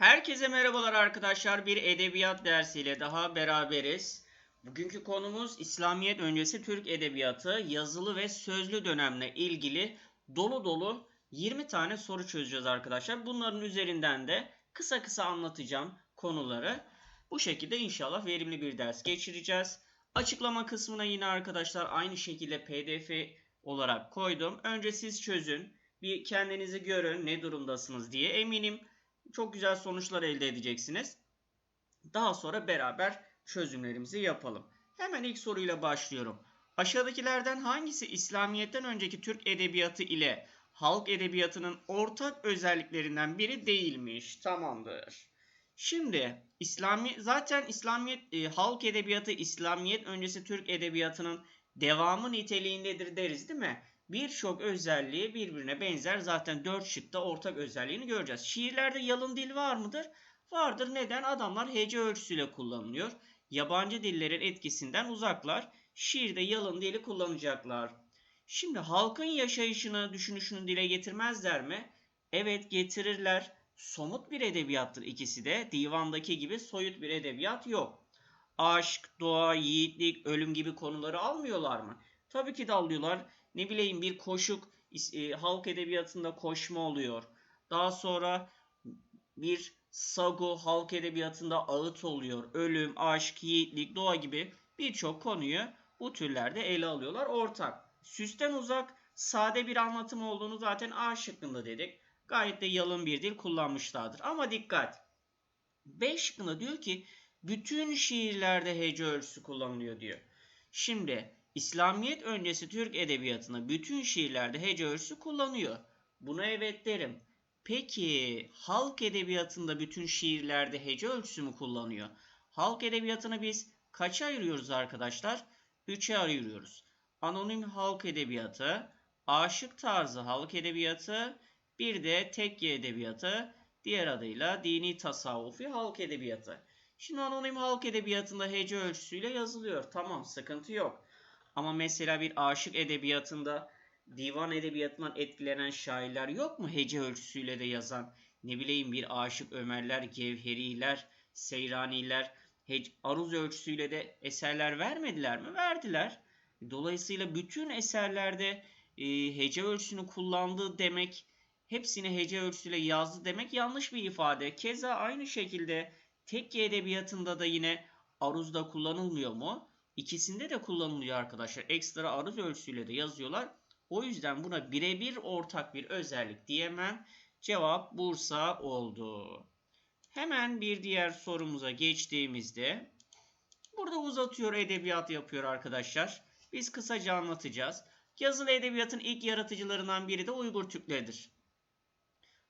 Herkese merhabalar arkadaşlar. Bir edebiyat dersiyle daha beraberiz. Bugünkü konumuz İslamiyet öncesi Türk edebiyatı yazılı ve sözlü dönemle ilgili dolu dolu 20 tane soru çözeceğiz arkadaşlar. Bunların üzerinden de kısa kısa anlatacağım konuları. Bu şekilde inşallah verimli bir ders geçireceğiz. Açıklama kısmına yine arkadaşlar aynı şekilde pdf olarak koydum. Önce siz çözün. Bir kendinizi görün ne durumdasınız diye. Eminim çok güzel sonuçlar elde edeceksiniz. Daha sonra beraber çözümlerimizi yapalım. Hemen ilk soruyla başlıyorum. Aşağıdakilerden hangisi İslamiyet'ten önceki Türk edebiyatı ile halk edebiyatının ortak özelliklerinden biri değilmiş? Tamamdır. Şimdi İslami zaten İslamiyet e, halk edebiyatı İslamiyet öncesi Türk edebiyatının devamı niteliğindedir deriz değil mi? Birçok özelliği birbirine benzer zaten dört şıkta ortak özelliğini göreceğiz. Şiirlerde yalın dil var mıdır? Vardır. Neden? Adamlar hece ölçüsüyle kullanılıyor. Yabancı dillerin etkisinden uzaklar. Şiirde yalın dili kullanacaklar. Şimdi halkın yaşayışını, düşünüşünü dile getirmezler mi? Evet getirirler. Somut bir edebiyattır ikisi de. Divandaki gibi soyut bir edebiyat yok. Aşk, doğa, yiğitlik, ölüm gibi konuları almıyorlar mı? Tabii ki de alıyorlar. Ne bileyim bir koşuk e, halk edebiyatında koşma oluyor. Daha sonra bir sago halk edebiyatında ağıt oluyor. Ölüm, aşk, yiğitlik, doğa gibi birçok konuyu bu türlerde ele alıyorlar ortak. Süsten uzak, sade bir anlatım olduğunu zaten A şıkkında dedik. Gayet de yalın bir dil kullanmışlardır. Ama dikkat. B şıkkında diyor ki bütün şiirlerde hece ölçüsü kullanılıyor diyor. Şimdi İslamiyet öncesi Türk edebiyatında bütün şiirlerde hece ölçüsü kullanıyor. Buna evet derim. Peki halk edebiyatında bütün şiirlerde hece ölçüsü mü kullanıyor? Halk edebiyatını biz kaça ayırıyoruz arkadaşlar? Üçe ayırıyoruz. Anonim halk edebiyatı, aşık tarzı halk edebiyatı, bir de tekke edebiyatı, diğer adıyla dini tasavvufi halk edebiyatı. Şimdi anonim halk edebiyatında hece ölçüsüyle yazılıyor. Tamam sıkıntı yok. Ama mesela bir aşık edebiyatında divan edebiyatından etkilenen şairler yok mu hece ölçüsüyle de yazan? Ne bileyim bir aşık Ömerler, Gevheriler, Seyraniler aruz ölçüsüyle de eserler vermediler mi? Verdiler. Dolayısıyla bütün eserlerde e, hece ölçüsünü kullandığı demek, hepsini hece ölçüsüyle yazdı demek yanlış bir ifade. Keza aynı şekilde tekke edebiyatında da yine aruzda kullanılmıyor mu? İkisinde de kullanılıyor arkadaşlar. Ekstra aruz ölçüsüyle de yazıyorlar. O yüzden buna birebir ortak bir özellik diyemem. Cevap Bursa oldu. Hemen bir diğer sorumuza geçtiğimizde burada uzatıyor edebiyat yapıyor arkadaşlar. Biz kısaca anlatacağız. Yazılı edebiyatın ilk yaratıcılarından biri de Uygur Türkleridir.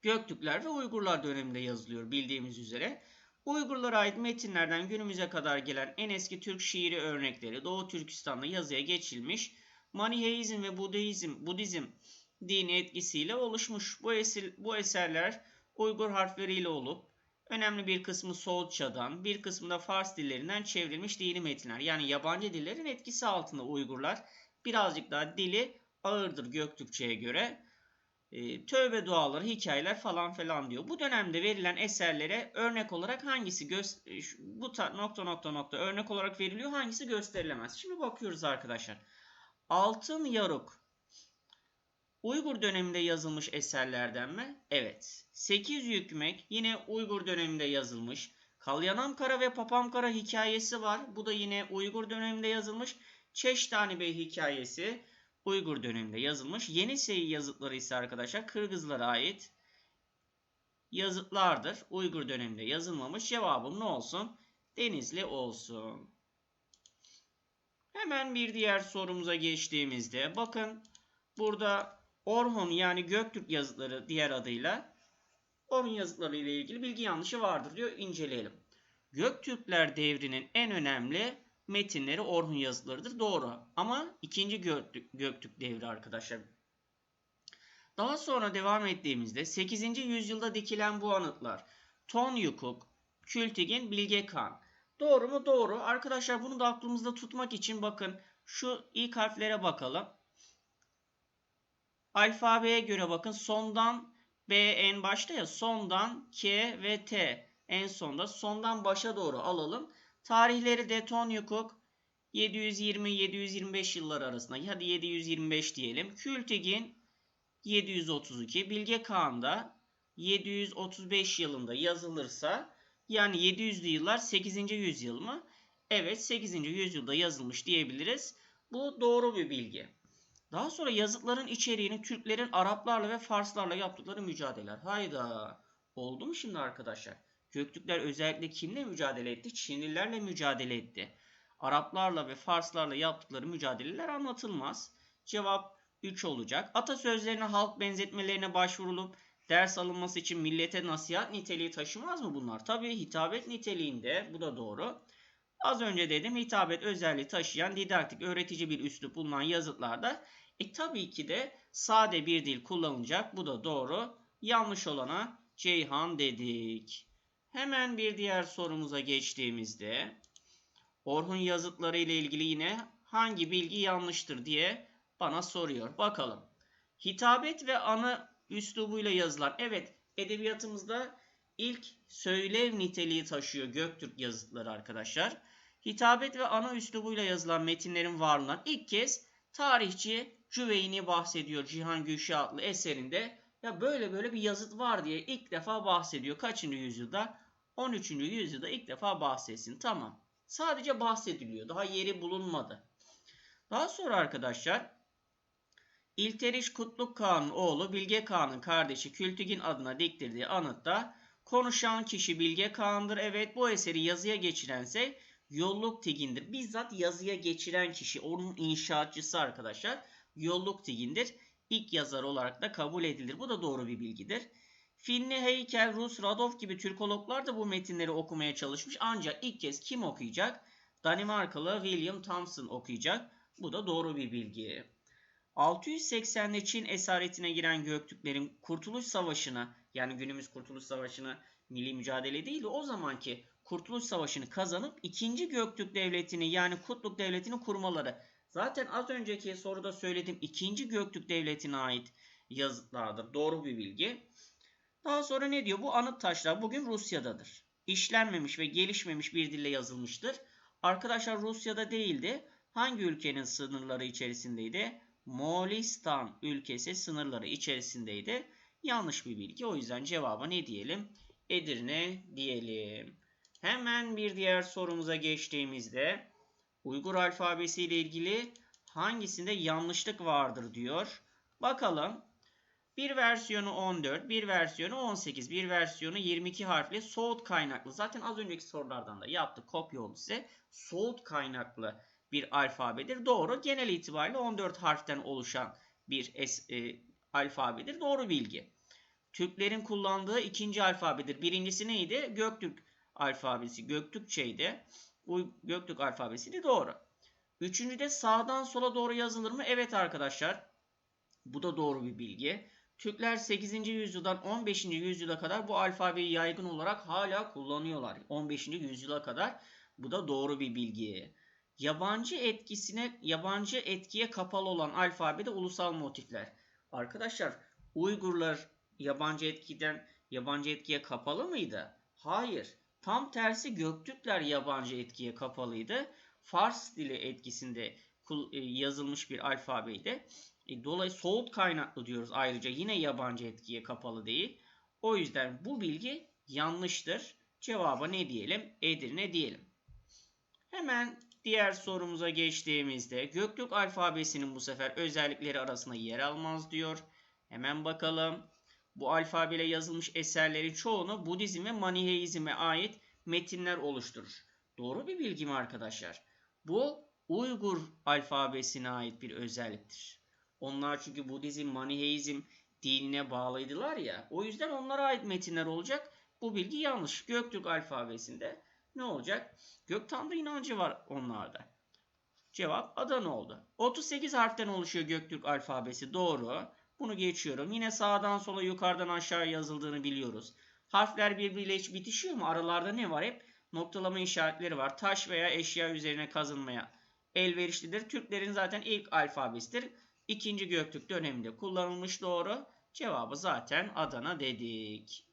Göktürkler ve Uygurlar döneminde yazılıyor bildiğimiz üzere. Uygurlara ait metinlerden günümüze kadar gelen en eski Türk şiiri örnekleri Doğu Türkistan'da yazıya geçilmiş. Maniheizm ve Budizm, Budizm dini etkisiyle oluşmuş. Bu, eser, bu eserler Uygur harfleriyle olup önemli bir kısmı Soğutçadan, bir kısmı da Fars dillerinden çevrilmiş dini metinler. Yani yabancı dillerin etkisi altında Uygurlar. Birazcık daha dili ağırdır Göktürkçe'ye göre e, tövbe duaları, hikayeler falan falan diyor. Bu dönemde verilen eserlere örnek olarak hangisi gö- bu nokta nokta nokta örnek olarak veriliyor, hangisi gösterilemez. Şimdi bakıyoruz arkadaşlar. Altın Yaruk Uygur döneminde yazılmış eserlerden mi? Evet. Sekiz Yükmek yine Uygur döneminde yazılmış. Kalyanam Kara ve Papam Kara hikayesi var. Bu da yine Uygur döneminde yazılmış. Çeştani Bey hikayesi Uygur döneminde yazılmış. Yenisey yazıtları ise arkadaşlar Kırgızlara ait yazıtlardır. Uygur döneminde yazılmamış. Cevabım ne olsun? Denizli olsun. Hemen bir diğer sorumuza geçtiğimizde bakın burada Orhun yani Göktürk yazıtları diğer adıyla Orhun yazıtları ile ilgili bilgi yanlışı vardır diyor. inceleyelim. Göktürkler devrinin en önemli metinleri Orhun yazılarıdır. Doğru. Ama ikinci Göktürk, Göktürk devri arkadaşlar. Daha sonra devam ettiğimizde 8. yüzyılda dikilen bu anıtlar Ton Yukuk, Kültigin, Bilge Kağan. Doğru mu? Doğru. Arkadaşlar bunu da aklımızda tutmak için bakın şu ilk harflere bakalım. Alfabeye göre bakın sondan B en başta ya sondan K ve T en sonda sondan başa doğru alalım. Tarihleri de Tony Cook 720-725 yıllar arasında hadi 725 diyelim. Kültigin 732, Bilge Kağan da 735 yılında yazılırsa yani 700'lü yıllar 8. yüzyıl mı? Evet 8. yüzyılda yazılmış diyebiliriz. Bu doğru bir bilgi. Daha sonra yazıtların içeriğini Türklerin Araplarla ve Farslarla yaptıkları mücadeleler. Hayda. Oldu mu şimdi arkadaşlar? Göktürkler özellikle kimle mücadele etti? Çinlilerle mücadele etti. Araplarla ve Farslarla yaptıkları mücadeleler anlatılmaz. Cevap 3 olacak. Atasözlerine halk benzetmelerine başvurulup ders alınması için millete nasihat niteliği taşımaz mı bunlar? Tabii hitabet niteliğinde. Bu da doğru. Az önce dedim hitabet özelliği taşıyan didaktik öğretici bir üslup bulunan yazıtlarda e tabii ki de sade bir dil kullanılacak. Bu da doğru. Yanlış olana Ceyhan dedik. Hemen bir diğer sorumuza geçtiğimizde Orhun yazıtları ile ilgili yine hangi bilgi yanlıştır diye bana soruyor. Bakalım. Hitabet ve anı üslubuyla yazılan. Evet edebiyatımızda ilk söylev niteliği taşıyor Göktürk yazıtları arkadaşlar. Hitabet ve ana üslubuyla yazılan metinlerin varlığından ilk kez tarihçi Cüveyni bahsediyor Cihan Gülşah adlı eserinde. Ya böyle böyle bir yazıt var diye ilk defa bahsediyor. Kaçıncı yüzyılda? 13. yüzyılda ilk defa bahsetsin. Tamam. Sadece bahsediliyor. Daha yeri bulunmadı. Daha sonra arkadaşlar İlteriş Kutluk Kağan'ın oğlu Bilge Kağan'ın kardeşi Kültigin adına diktirdiği anıtta konuşan kişi Bilge Kağan'dır. Evet bu eseri yazıya geçirense Yolluk Tigin'dir. Bizzat yazıya geçiren kişi onun inşaatçısı arkadaşlar. Yolluk Tigin'dir. İlk yazar olarak da kabul edilir. Bu da doğru bir bilgidir. Finli, Heykel, Rus, Radov gibi Türkologlar da bu metinleri okumaya çalışmış. Ancak ilk kez kim okuyacak? Danimarkalı William Thompson okuyacak. Bu da doğru bir bilgi. 680'de Çin esaretine giren Göktürklerin Kurtuluş Savaşı'na yani günümüz Kurtuluş Savaşı'na milli mücadele değil de o zamanki Kurtuluş Savaşı'nı kazanıp 2. Göktürk Devleti'ni yani Kutluk Devleti'ni kurmaları. Zaten az önceki soruda söyledim 2. Göktürk Devleti'ne ait yazıtlardır. Doğru bir bilgi. Daha sonra ne diyor? Bu anıt taşlar bugün Rusya'dadır. İşlenmemiş ve gelişmemiş bir dille yazılmıştır. Arkadaşlar Rusya'da değildi. Hangi ülkenin sınırları içerisindeydi? Moğolistan ülkesi sınırları içerisindeydi. Yanlış bir bilgi. O yüzden cevaba ne diyelim? Edirne diyelim. Hemen bir diğer sorumuza geçtiğimizde Uygur alfabesi ile ilgili hangisinde yanlışlık vardır diyor. Bakalım. Bir versiyonu 14, bir versiyonu 18, bir versiyonu 22 harfli Soğut kaynaklı. Zaten az önceki sorulardan da yaptık. Kopya oldu size. Soğut kaynaklı bir alfabedir. Doğru. Genel itibariyle 14 harften oluşan bir es, e, alfabedir. Doğru bilgi. Türklerin kullandığı ikinci alfabedir. Birincisi neydi? Göktürk alfabesi. Göktürkçeydi. Bu Göktürk alfabesiydi. Doğru. Üçüncü de sağdan sola doğru yazılır mı? Evet arkadaşlar. Bu da doğru bir bilgi. Türkler 8. yüzyıldan 15. yüzyıla kadar bu alfabeyi yaygın olarak hala kullanıyorlar. 15. yüzyıla kadar. Bu da doğru bir bilgi. Yabancı etkisine, yabancı etkiye kapalı olan alfabede ulusal motifler. Arkadaşlar Uygurlar yabancı etkiden yabancı etkiye kapalı mıydı? Hayır. Tam tersi Göktürkler yabancı etkiye kapalıydı. Fars dili etkisinde yazılmış bir alfabeydi. E, dolayısıyla soğut kaynaklı diyoruz ayrıca yine yabancı etkiye kapalı değil. O yüzden bu bilgi yanlıştır. Cevaba ne diyelim? Edirne diyelim. Hemen diğer sorumuza geçtiğimizde Göktürk alfabesinin bu sefer özellikleri arasında yer almaz diyor. Hemen bakalım. Bu alfabeyle yazılmış eserlerin çoğunu Budizm ve Maniheizm'e ait metinler oluşturur. Doğru bir bilgi mi arkadaşlar? Bu Uygur alfabesine ait bir özelliktir. Onlar çünkü Budizm, Maniheizm dinine bağlıydılar ya. O yüzden onlara ait metinler olacak. Bu bilgi yanlış. Göktürk alfabesinde ne olacak? Gök Tanrı inancı var onlarda. Cevap Adana oldu. 38 harften oluşuyor Göktürk alfabesi. Doğru. Bunu geçiyorum. Yine sağdan sola yukarıdan aşağı yazıldığını biliyoruz. Harfler birbiriyle hiç bitişiyor mu? Aralarda ne var hep? Noktalama işaretleri var. Taş veya eşya üzerine kazınmaya elverişlidir. Türklerin zaten ilk alfabesidir. İkinci Göktürk döneminde kullanılmış doğru. Cevabı zaten Adana dedik.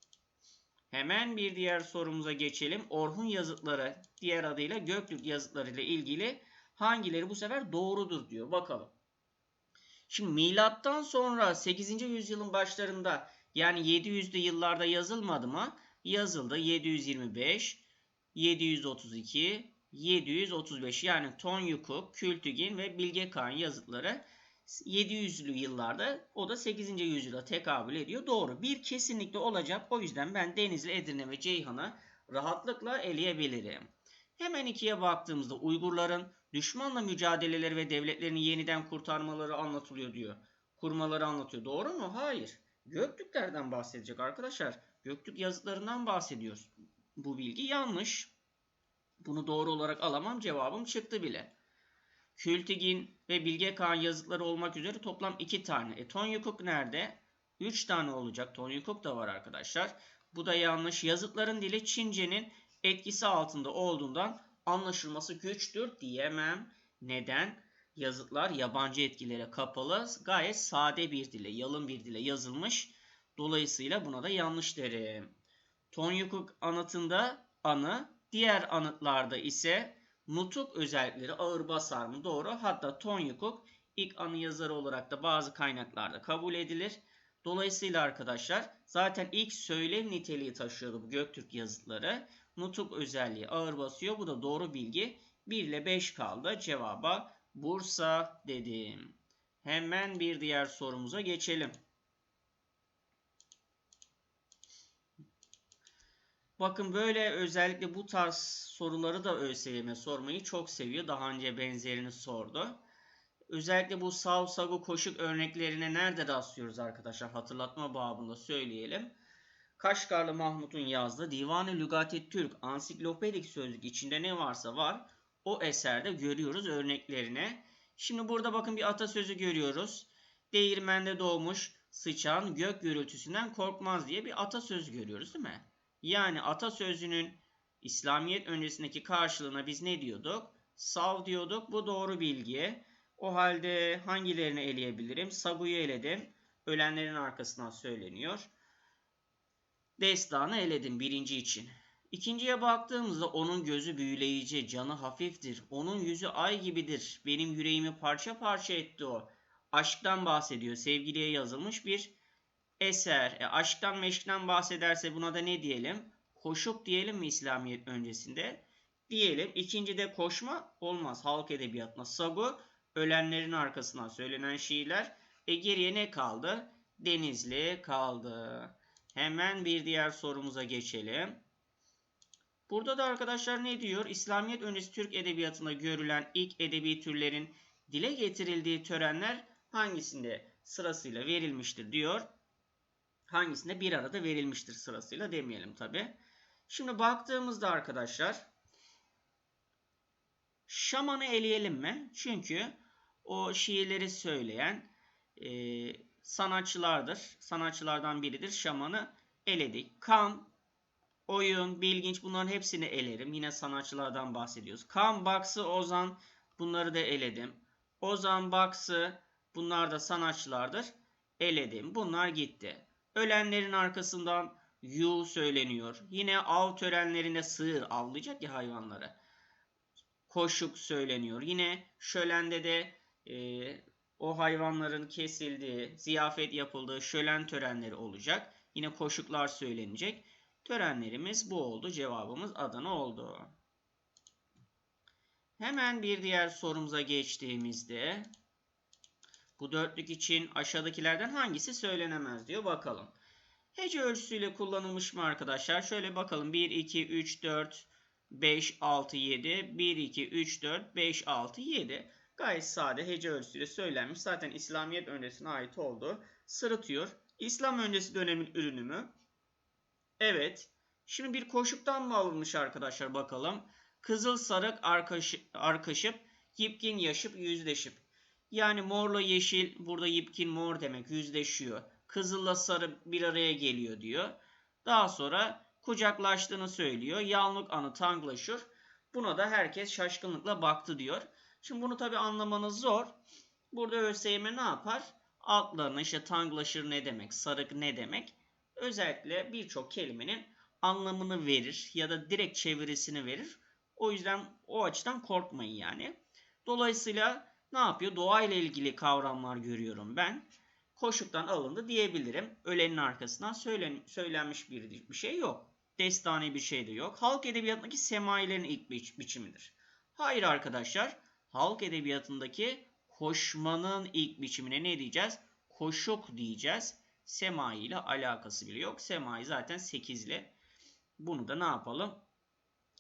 Hemen bir diğer sorumuza geçelim. Orhun yazıtları diğer adıyla Göktürk yazıtları ile ilgili hangileri bu sefer doğrudur diyor. Bakalım. Şimdi milattan sonra 8. yüzyılın başlarında yani 700'lü yıllarda yazılmadı mı? Yazıldı. 725, 732, 735 yani Tonyukuk, Kültügin ve Bilge Kağan yazıtları 700'lü yıllarda o da 8. yüzyıla tekabül ediyor. Doğru. Bir kesinlikle olacak. O yüzden ben Denizli, Edirne ve Ceyhan'ı rahatlıkla eleyebilirim. Hemen ikiye baktığımızda Uygurların düşmanla mücadeleleri ve devletlerini yeniden kurtarmaları anlatılıyor diyor. Kurmaları anlatıyor. Doğru mu? Hayır. Göktürklerden bahsedecek arkadaşlar. Göktürk yazıtlarından bahsediyoruz. Bu bilgi yanlış. Bunu doğru olarak alamam. Cevabım çıktı bile. Kültigin ve Bilge Kağan yazıtları olmak üzere toplam 2 tane. E Tonyukuk nerede? 3 tane olacak. Tonyukuk da var arkadaşlar. Bu da yanlış. Yazıtların dili Çince'nin etkisi altında olduğundan anlaşılması güçtür diyemem. Neden? Yazıtlar yabancı etkilere kapalı, gayet sade bir dile, yalın bir dile yazılmış. Dolayısıyla buna da yanlış derim. Tonyukuk anıtında anı, diğer anıtlarda ise nutuk özellikleri ağır basar mı? Doğru. Hatta Tonyukuk ilk anı yazarı olarak da bazı kaynaklarda kabul edilir. Dolayısıyla arkadaşlar zaten ilk söylem niteliği taşıyordu bu Göktürk yazıtları. Nutuk özelliği ağır basıyor. Bu da doğru bilgi. 1 ile 5 kaldı. Cevaba Bursa dedim. Hemen bir diğer sorumuza geçelim. Bakın böyle özellikle bu tarz soruları da ÖSYM sormayı çok seviyor. Daha önce benzerini sordu. Özellikle bu sav, sagu, koşuk örneklerine nerede rastlıyoruz arkadaşlar? Hatırlatma babında söyleyelim. Kaşgarlı Mahmut'un yazdığı Divan-ı Lügatet Türk ansiklopedik sözlük içinde ne varsa var. O eserde görüyoruz örneklerine. Şimdi burada bakın bir atasözü görüyoruz. Değirmende doğmuş sıçan gök gürültüsünden korkmaz diye bir atasözü görüyoruz değil mi? Yani atasözünün İslamiyet öncesindeki karşılığına biz ne diyorduk? Sav diyorduk. Bu doğru bilgi. O halde hangilerini eleyebilirim? Sagu'yu eledim. Ölenlerin arkasından söyleniyor. Destanı eledim birinci için. İkinciye baktığımızda onun gözü büyüleyici, canı hafiftir. Onun yüzü ay gibidir. Benim yüreğimi parça parça etti o. Aşktan bahsediyor. Sevgiliye yazılmış bir eser. E, aşktan meşkten bahsederse buna da ne diyelim? Koşuk diyelim mi İslamiyet öncesinde? Diyelim. İkincide koşma olmaz halk edebiyatına. Sagu ölenlerin arkasından söylenen şiirler. E geriye ne kaldı? Denizli kaldı. Hemen bir diğer sorumuza geçelim. Burada da arkadaşlar ne diyor? İslamiyet öncesi Türk edebiyatında görülen ilk edebi türlerin dile getirildiği törenler hangisinde sırasıyla verilmiştir diyor. Hangisinde bir arada verilmiştir sırasıyla demeyelim tabi. Şimdi baktığımızda arkadaşlar Şaman'ı eleyelim mi? Çünkü o şiirleri söyleyen e, sanatçılardır. Sanatçılardan biridir. Şaman'ı eledik. Kan, oyun, bilginç bunların hepsini elerim. Yine sanatçılardan bahsediyoruz. Kan, Baksı, Ozan bunları da eledim. Ozan, Baksı bunlar da sanatçılardır. Eledim. Bunlar gitti. Ölenlerin arkasından yu söyleniyor. Yine av törenlerinde sığır avlayacak ya hayvanları. Koşuk söyleniyor. Yine şölende de e, o hayvanların kesildiği, ziyafet yapıldığı şölen törenleri olacak. Yine koşuklar söylenecek. Törenlerimiz bu oldu. Cevabımız Adana oldu. Hemen bir diğer sorumuza geçtiğimizde bu dörtlük için aşağıdakilerden hangisi söylenemez diyor. Bakalım. Hece ölçüsüyle kullanılmış mı arkadaşlar? Şöyle bakalım. 1, 2, 3, 4, 5, 6, 7. 1, 2, 3, 4, 5, 6, 7. Gayet sade hece ölçüsüyle söylenmiş. Zaten İslamiyet öncesine ait olduğu sırıtıyor. İslam öncesi dönemin ürünü mü? Evet. Şimdi bir koşuktan mı alınmış arkadaşlar bakalım. Kızıl sarık arkaşı, arkaşıp, yipkin yaşıp yüzleşip. Yani morla yeşil burada yipkin mor demek yüzleşiyor. Kızılla sarı bir araya geliyor diyor. Daha sonra kucaklaştığını söylüyor. Yalnık anı tanglaşır. Buna da herkes şaşkınlıkla baktı diyor. Şimdi bunu tabi anlamanız zor. Burada ÖSYM ne yapar? altlarına işte tanglaşır ne demek, sarık ne demek özellikle birçok kelimenin anlamını verir ya da direkt çevirisini verir. O yüzden o açıdan korkmayın yani. Dolayısıyla ne yapıyor? Doğayla ilgili kavramlar görüyorum ben. Koşuktan alındı diyebilirim. Ölenin arkasından söylen, söylenmiş bir, bir şey yok. Destani bir şey de yok. Halk edebiyatındaki semailerin ilk bi biçimidir. Hayır arkadaşlar. Halk edebiyatındaki koşmanın ilk biçimine ne diyeceğiz? Koşuk diyeceğiz. Semai ile alakası bile yok. Semai zaten 8 ile. Bunu da ne yapalım?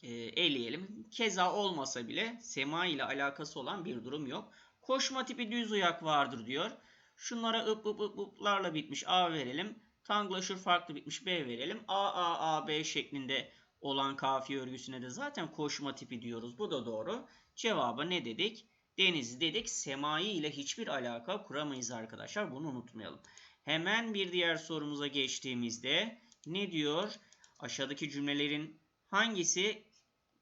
E, eleyelim. Keza olmasa bile semai ile alakası olan bir durum yok. Koşma tipi düz uyak vardır diyor. Şunlara ıp ıp ıp ıplarla bitmiş A verelim. Tanglaşır farklı bitmiş B verelim. A A A B şeklinde olan kafiye örgüsüne de zaten koşma tipi diyoruz. Bu da doğru. Cevaba ne dedik? Deniz dedik. Semai ile hiçbir alaka kuramayız arkadaşlar. Bunu unutmayalım. Hemen bir diğer sorumuza geçtiğimizde ne diyor? Aşağıdaki cümlelerin hangisi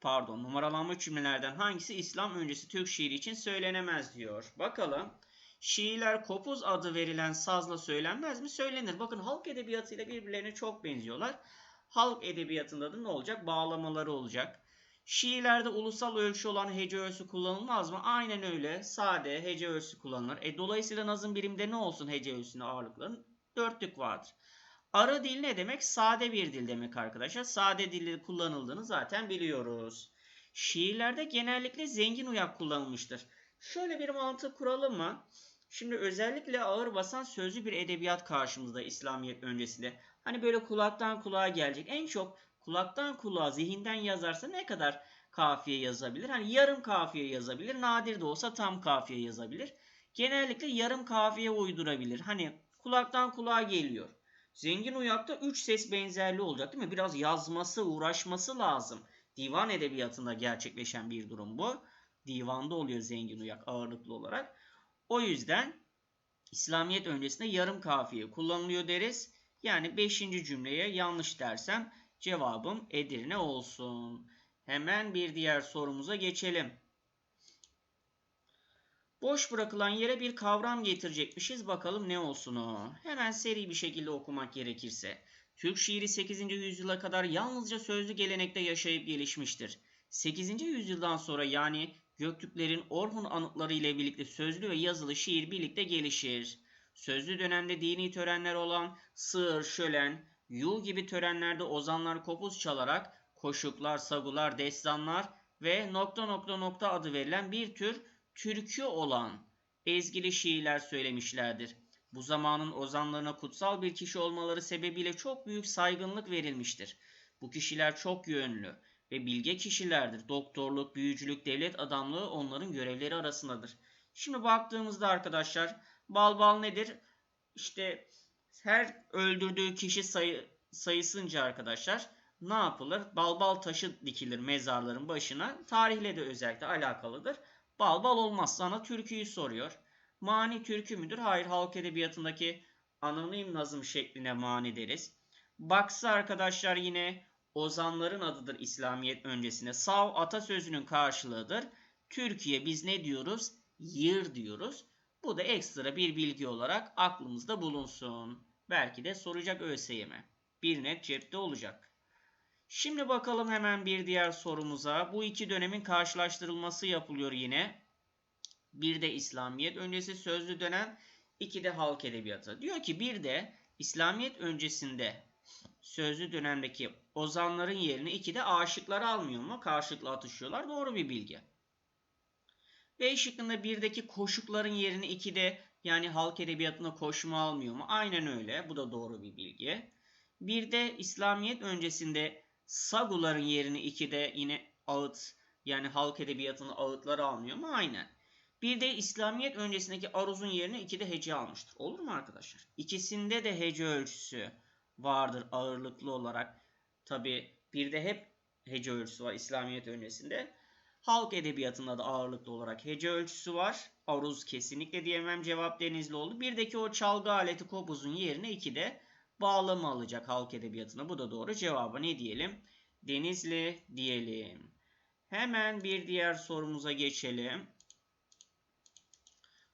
pardon numaralanmış cümlelerden hangisi İslam öncesi Türk şiiri için söylenemez diyor. Bakalım. Şiirler kopuz adı verilen sazla söylenmez mi? Söylenir. Bakın halk edebiyatıyla birbirlerine çok benziyorlar. Halk edebiyatında da ne olacak? Bağlamaları olacak. Şiirlerde ulusal ölçü olan hece ölçüsü kullanılmaz mı? Aynen öyle. Sade hece ölçüsü kullanılır. E, dolayısıyla nazım birimde ne olsun hece ölçüsüne ağırlıkların? Dörtlük vardır. Ara dil ne demek? Sade bir dil demek arkadaşlar. Sade dilde kullanıldığını zaten biliyoruz. Şiirlerde genellikle zengin uyak kullanılmıştır. Şöyle bir mantık kuralım mı? Şimdi özellikle ağır basan sözlü bir edebiyat karşımızda İslamiyet öncesinde. Hani böyle kulaktan kulağa gelecek. En çok kulaktan kulağa zihinden yazarsa ne kadar kafiye yazabilir? Hani yarım kafiye yazabilir. Nadir de olsa tam kafiye yazabilir. Genellikle yarım kafiye uydurabilir. Hani kulaktan kulağa geliyor. Zengin uyakta 3 ses benzerliği olacak değil mi? Biraz yazması, uğraşması lazım. Divan edebiyatında gerçekleşen bir durum bu. Divanda oluyor zengin uyak ağırlıklı olarak. O yüzden İslamiyet öncesinde yarım kafiye kullanılıyor deriz. Yani 5. cümleye yanlış dersem cevabım Edirne olsun. Hemen bir diğer sorumuza geçelim. Boş bırakılan yere bir kavram getirecekmişiz. Bakalım ne olsun o. Hemen seri bir şekilde okumak gerekirse. Türk şiiri 8. yüzyıla kadar yalnızca sözlü gelenekte yaşayıp gelişmiştir. 8. yüzyıldan sonra yani Göktürklerin Orhun anıtları ile birlikte sözlü ve yazılı şiir birlikte gelişir. Sözlü dönemde dini törenler olan sığır, şölen, yu gibi törenlerde ozanlar kopuz çalarak koşuklar, sagular, destanlar ve nokta nokta nokta adı verilen bir tür türkü olan ezgili şiirler söylemişlerdir. Bu zamanın ozanlarına kutsal bir kişi olmaları sebebiyle çok büyük saygınlık verilmiştir. Bu kişiler çok yönlü ve bilge kişilerdir. Doktorluk, büyücülük, devlet adamlığı onların görevleri arasındadır. Şimdi baktığımızda arkadaşlar bal bal nedir? İşte her öldürdüğü kişi sayı, sayısınca arkadaşlar ne yapılır? Bal bal taşı dikilir mezarların başına. Tarihle de özellikle alakalıdır. Bal bal olmaz. Sana türküyü soruyor. Mani türkü müdür? Hayır halk edebiyatındaki anonim nazım şekline mani deriz. Baksı arkadaşlar yine ozanların adıdır İslamiyet öncesinde. Sav atasözünün karşılığıdır. Türkiye biz ne diyoruz? Yır diyoruz. Bu da ekstra bir bilgi olarak aklımızda bulunsun. Belki de soracak ÖSYM. Bir net cepte olacak. Şimdi bakalım hemen bir diğer sorumuza. Bu iki dönemin karşılaştırılması yapılıyor yine. Bir de İslamiyet öncesi sözlü dönem, iki de halk edebiyatı. Diyor ki bir de İslamiyet öncesinde sözlü dönemdeki ozanların yerini iki de aşıklar almıyor mu? Karşılıklı atışıyorlar. Doğru bir bilgi. B şıkkında birdeki koşukların yerini iki de yani halk edebiyatına koşma almıyor mu? Aynen öyle. Bu da doğru bir bilgi. Bir de İslamiyet öncesinde saguların yerini iki de yine ağıt yani halk edebiyatını ağıtları almıyor mu? Aynen. Bir de İslamiyet öncesindeki aruzun yerini iki de hece almıştır. Olur mu arkadaşlar? İkisinde de hece ölçüsü vardır ağırlıklı olarak. Tabi bir de hep hece ölçüsü var İslamiyet öncesinde. Halk edebiyatında da ağırlıklı olarak hece ölçüsü var. Aruz kesinlikle diyemem cevap denizli oldu. Birdeki o çalgı aleti kopuzun yerine iki de bağlama alacak halk edebiyatına. Bu da doğru. Cevabı ne diyelim? Denizli diyelim. Hemen bir diğer sorumuza geçelim.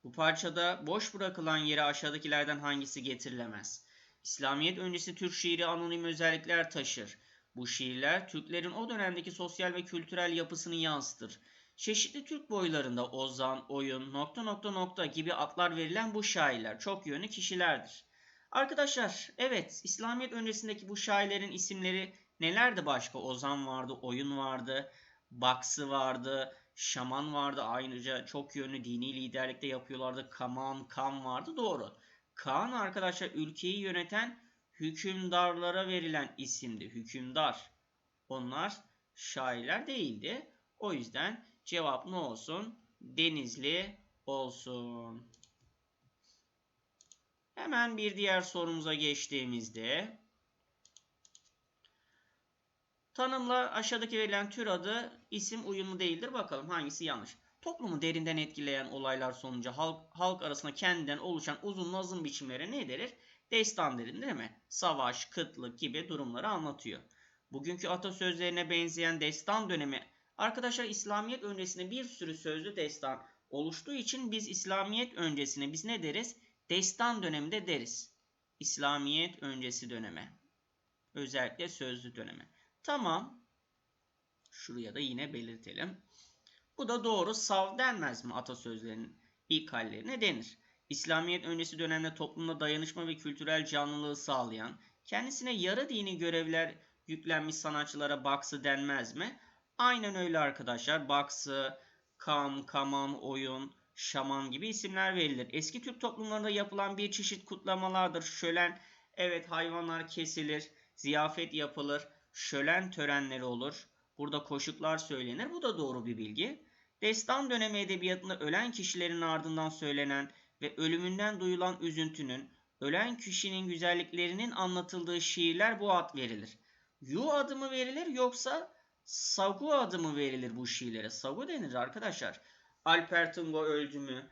Bu parçada boş bırakılan yere aşağıdakilerden hangisi getirilemez? İslamiyet öncesi Türk şiiri anonim özellikler taşır. Bu şiirler Türklerin o dönemdeki sosyal ve kültürel yapısını yansıtır. Çeşitli Türk boylarında Ozan, Oyun, nokta nokta nokta gibi adlar verilen bu şairler çok yönlü kişilerdir. Arkadaşlar evet İslamiyet öncesindeki bu şairlerin isimleri nelerdi başka? Ozan vardı, Oyun vardı, Baksı vardı, Şaman vardı. Ayrıca çok yönlü dini liderlikte yapıyorlardı. Kaman, Kam vardı. Doğru. Kaan arkadaşlar ülkeyi yöneten hükümdarlara verilen isimdi. Hükümdar. Onlar şairler değildi. O yüzden cevap ne olsun? Denizli olsun. Hemen bir diğer sorumuza geçtiğimizde tanımla aşağıdaki verilen tür adı isim uyumlu değildir. Bakalım hangisi yanlış. Toplumu derinden etkileyen olaylar sonucu halk, halk arasında kendinden oluşan uzun nazım biçimleri ne denir? Destan değil mi? Savaş, kıtlık gibi durumları anlatıyor. Bugünkü atasözlerine benzeyen destan dönemi arkadaşlar İslamiyet öncesinde bir sürü sözlü destan oluştuğu için biz İslamiyet öncesine biz ne deriz? Destan döneminde deriz. İslamiyet öncesi döneme. Özellikle sözlü döneme. Tamam. Şuraya da yine belirtelim. Bu da doğru. Sav denmez mi atasözlerinin ilk hallerine denir. İslamiyet öncesi dönemde toplumda dayanışma ve kültürel canlılığı sağlayan, kendisine yarı dini görevler yüklenmiş sanatçılara baksı denmez mi? Aynen öyle arkadaşlar. Baksı, kam, kaman, oyun, şaman gibi isimler verilir. Eski Türk toplumlarında yapılan bir çeşit kutlamalardır. Şölen, evet hayvanlar kesilir, ziyafet yapılır, şölen törenleri olur. Burada koşuklar söylenir. Bu da doğru bir bilgi. Destan dönemi edebiyatında ölen kişilerin ardından söylenen ve ölümünden duyulan üzüntünün, ölen kişinin güzelliklerinin anlatıldığı şiirler bu ad verilir. Yu adı mı verilir yoksa Sagu adı mı verilir bu şiirlere? Sagu denir arkadaşlar. Alper Tungo öldü mü?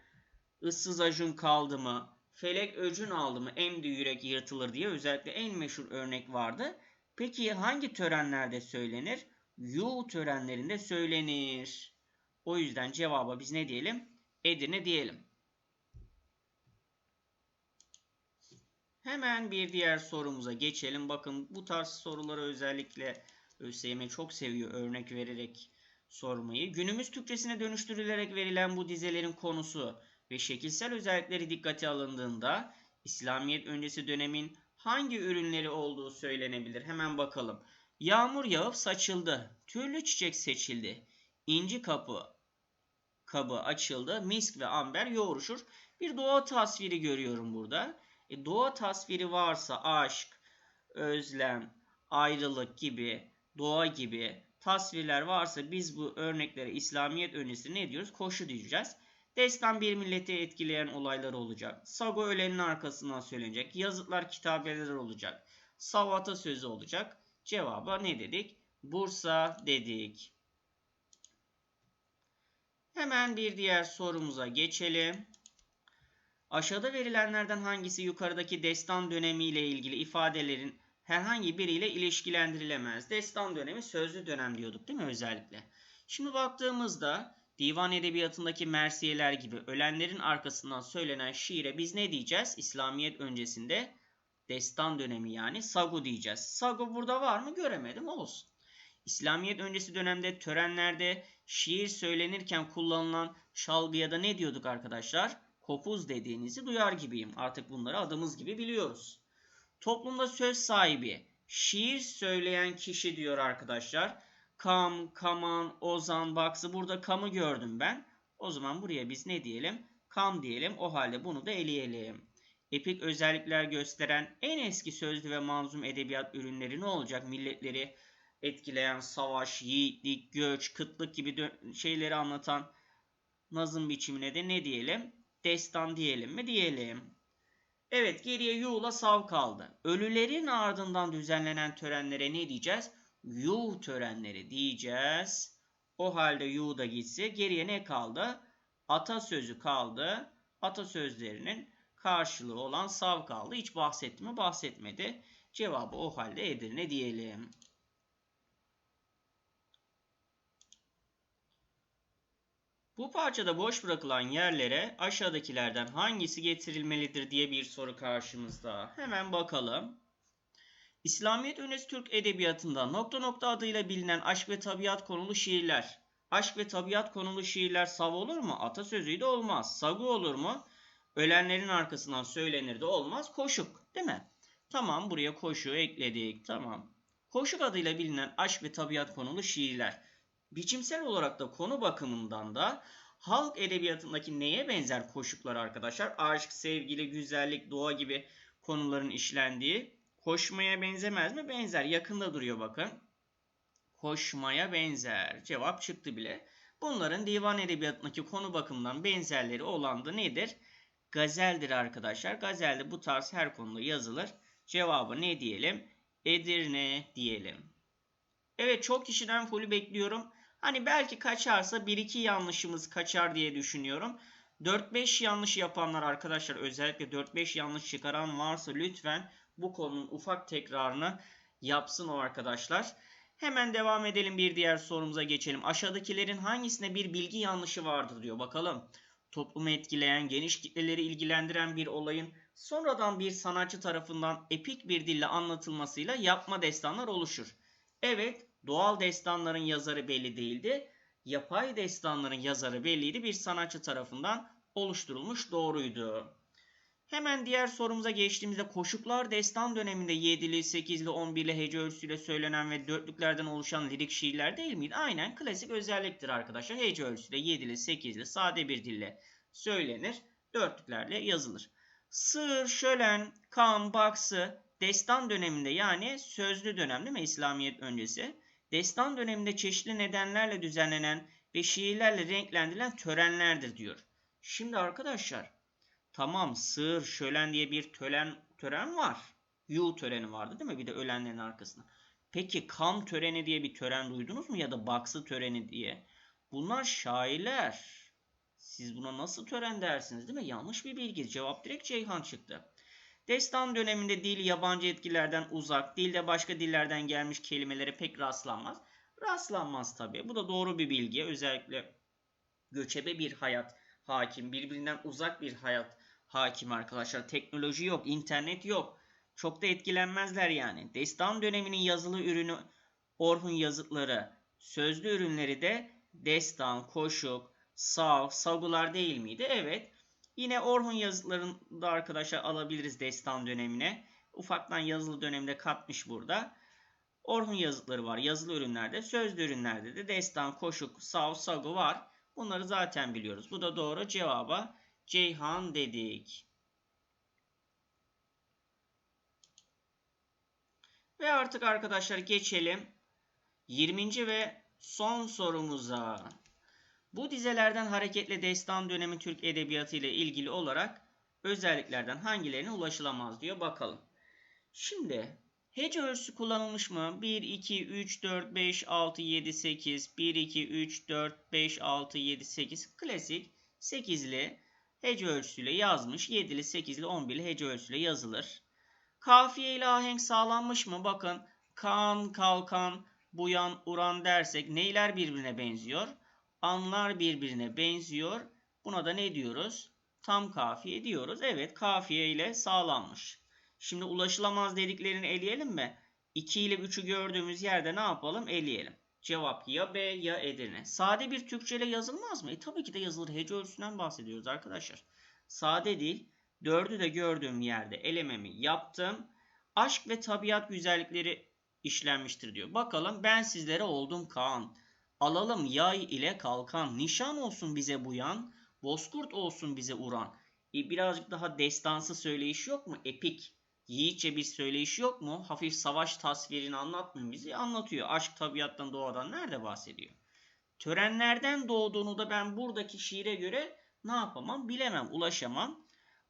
Issız Acun kaldı mı? Felek öcün aldı mı? Emdi yürek yırtılır diye özellikle en meşhur örnek vardı. Peki hangi törenlerde söylenir? Yu törenlerinde söylenir. O yüzden cevaba biz ne diyelim? Edirne diyelim. Hemen bir diğer sorumuza geçelim. Bakın bu tarz soruları özellikle ÖSYM çok seviyor örnek vererek sormayı. Günümüz Türkçesine dönüştürülerek verilen bu dizelerin konusu ve şekilsel özellikleri dikkate alındığında İslamiyet öncesi dönemin hangi ürünleri olduğu söylenebilir? Hemen bakalım. Yağmur yağıp saçıldı. Türlü çiçek seçildi. İnci kapı kabı açıldı. Misk ve amber yoğuruşur. Bir doğa tasviri görüyorum burada. E, doğa tasviri varsa aşk, özlem, ayrılık gibi, doğa gibi tasvirler varsa biz bu örneklere İslamiyet öncesi ne diyoruz? Koşu diyeceğiz. Destan bir milleti etkileyen olaylar olacak. Sago ölenin arkasından söylenecek. Yazıtlar, kitabeler olacak. Savata sözü olacak. Cevaba ne dedik? Bursa dedik. Hemen bir diğer sorumuza geçelim. Aşağıda verilenlerden hangisi yukarıdaki destan dönemi ile ilgili ifadelerin herhangi biriyle ilişkilendirilemez? Destan dönemi sözlü dönem diyorduk değil mi özellikle? Şimdi baktığımızda divan edebiyatındaki mersiyeler gibi ölenlerin arkasından söylenen şiire biz ne diyeceğiz? İslamiyet öncesinde destan dönemi yani sagu diyeceğiz. Sagu burada var mı göremedim olsun. İslamiyet öncesi dönemde törenlerde şiir söylenirken kullanılan şalgıya da ne diyorduk arkadaşlar? Kopuz dediğinizi duyar gibiyim. Artık bunları adımız gibi biliyoruz. Toplumda söz sahibi, şiir söyleyen kişi diyor arkadaşlar. Kam, kaman, ozan, baksı. Burada kamı gördüm ben. O zaman buraya biz ne diyelim? Kam diyelim. O halde bunu da eleyelim. Epik özellikler gösteren en eski sözlü ve manzum edebiyat ürünleri ne olacak? Milletleri etkileyen savaş, yiğitlik, göç, kıtlık gibi şeyleri anlatan nazım biçimine de ne diyelim? Destan diyelim mi? Diyelim. Evet geriye yuğla sav kaldı. Ölülerin ardından düzenlenen törenlere ne diyeceğiz? Yuh törenleri diyeceğiz. O halde yuh da gitse geriye ne kaldı? Atasözü kaldı. Atasözlerinin karşılığı olan sav kaldı. Hiç bahsetti mi? Bahsetmedi. Cevabı o halde Edirne diyelim. Bu parçada boş bırakılan yerlere aşağıdakilerden hangisi getirilmelidir diye bir soru karşımızda. Hemen bakalım. İslamiyet öncesi Türk edebiyatında nokta nokta adıyla bilinen aşk ve tabiat konulu şiirler. Aşk ve tabiat konulu şiirler sav olur mu? Atasözüydü olmaz. Sagu olur mu? Ölenlerin arkasından söylenir de olmaz. Koşuk değil mi? Tamam buraya koşu ekledik. Tamam. Koşuk adıyla bilinen aşk ve tabiat konulu şiirler. Biçimsel olarak da konu bakımından da halk edebiyatındaki neye benzer koşuklar arkadaşlar? Aşk, sevgili, güzellik, doğa gibi konuların işlendiği koşmaya benzemez mi? Benzer. Yakında duruyor bakın. Koşmaya benzer. Cevap çıktı bile. Bunların divan edebiyatındaki konu bakımından benzerleri olan da nedir? Gazeldir arkadaşlar. Gazelde bu tarz her konuda yazılır. Cevabı ne diyelim? Edirne diyelim. Evet çok kişiden fullü bekliyorum. Hani belki kaçarsa 1-2 yanlışımız kaçar diye düşünüyorum. 4-5 yanlış yapanlar arkadaşlar özellikle 4-5 yanlış çıkaran varsa lütfen bu konunun ufak tekrarını yapsın o arkadaşlar. Hemen devam edelim bir diğer sorumuza geçelim. Aşağıdakilerin hangisinde bir bilgi yanlışı vardır diyor. Bakalım. Toplumu etkileyen, geniş kitleleri ilgilendiren bir olayın sonradan bir sanatçı tarafından epik bir dille anlatılmasıyla yapma destanlar oluşur. Evet, doğal destanların yazarı belli değildi. Yapay destanların yazarı belliydi. Bir sanatçı tarafından oluşturulmuş doğruydu. Hemen diğer sorumuza geçtiğimizde koşuklar destan döneminde 7'li, 8'li, 11'li hece ölçüsüyle söylenen ve dörtlüklerden oluşan lirik şiirler değil miydi? Aynen klasik özelliktir arkadaşlar. Hece ölçüsüyle 7'li, 8'li, sade bir dille söylenir. Dörtlüklerle yazılır. Sığır, şölen, kan, baksı destan döneminde yani sözlü dönem değil mi? İslamiyet öncesi. Destan döneminde çeşitli nedenlerle düzenlenen ve şiirlerle renklendirilen törenlerdir diyor. Şimdi arkadaşlar Tamam sığır şölen diye bir tören, tören var. Yu töreni vardı değil mi? Bir de ölenlerin arkasında. Peki kan töreni diye bir tören duydunuz mu? Ya da baksı töreni diye. Bunlar şairler. Siz buna nasıl tören dersiniz değil mi? Yanlış bir bilgi. Cevap direkt Ceyhan çıktı. Destan döneminde dil yabancı etkilerden uzak, dilde başka dillerden gelmiş kelimelere pek rastlanmaz. Rastlanmaz tabii. Bu da doğru bir bilgi. Özellikle göçebe bir hayat hakim, birbirinden uzak bir hayat hakim arkadaşlar. Teknoloji yok, internet yok. Çok da etkilenmezler yani. Destan döneminin yazılı ürünü Orhun yazıtları, sözlü ürünleri de destan, koşuk, sav, sagular değil miydi? Evet. Yine Orhun yazıtlarını da arkadaşlar alabiliriz destan dönemine. Ufaktan yazılı dönemde katmış burada. Orhun yazıtları var yazılı ürünlerde. Sözlü ürünlerde de destan, koşuk, sav, sagu var. Bunları zaten biliyoruz. Bu da doğru cevaba Ceyhan dedik. Ve artık arkadaşlar geçelim 20. ve son sorumuza. Bu dizelerden hareketle destan dönemi Türk edebiyatı ile ilgili olarak özelliklerden hangilerine ulaşılamaz diyor bakalım. Şimdi hece ölçüsü kullanılmış mı? 1, 2, 3, 4, 5, 6, 7, 8. 1, 2, 3, 4, 5, 6, 7, 8. Klasik 8'li hece ölçüsüyle yazmış. 7'li, 8'li, 11'li hece ölçüsüyle yazılır. Kafiye ile ahenk sağlanmış mı? Bakın kan, kalkan, buyan, uran dersek neyler birbirine benziyor? Anlar birbirine benziyor. Buna da ne diyoruz? Tam kafiye diyoruz. Evet kafiye ile sağlanmış. Şimdi ulaşılamaz dediklerini eleyelim mi? 2 ile 3'ü gördüğümüz yerde ne yapalım? Eleyelim. Cevap ya B ya Edirne. Sade bir Türkçe ile yazılmaz mı? E tabii ki de yazılır. Hece ölçüsünden bahsediyoruz arkadaşlar. Sade değil. Dördü de gördüğüm yerde elememi yaptım. Aşk ve tabiat güzellikleri işlenmiştir diyor. Bakalım ben sizlere oldum Kaan. Alalım yay ile kalkan. Nişan olsun bize bu yan. Bozkurt olsun bize uran. E birazcık daha destansı söyleyiş yok mu? Epik yiğitçe bir söyleyiş yok mu? Hafif savaş tasvirini anlatmıyor bizi. Anlatıyor. Aşk tabiattan doğadan nerede bahsediyor? Törenlerden doğduğunu da ben buradaki şiire göre ne yapamam? Bilemem, ulaşamam.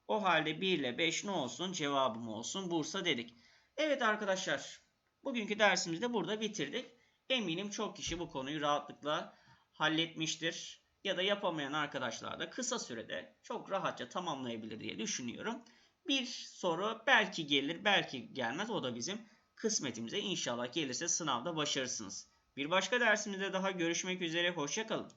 O halde 1 ile 5 ne olsun? Cevabım olsun. Bursa dedik. Evet arkadaşlar. Bugünkü dersimizi de burada bitirdik. Eminim çok kişi bu konuyu rahatlıkla halletmiştir. Ya da yapamayan arkadaşlar da kısa sürede çok rahatça tamamlayabilir diye düşünüyorum bir soru belki gelir belki gelmez o da bizim kısmetimize inşallah gelirse sınavda başarısınız. Bir başka dersimizde daha görüşmek üzere hoşçakalın.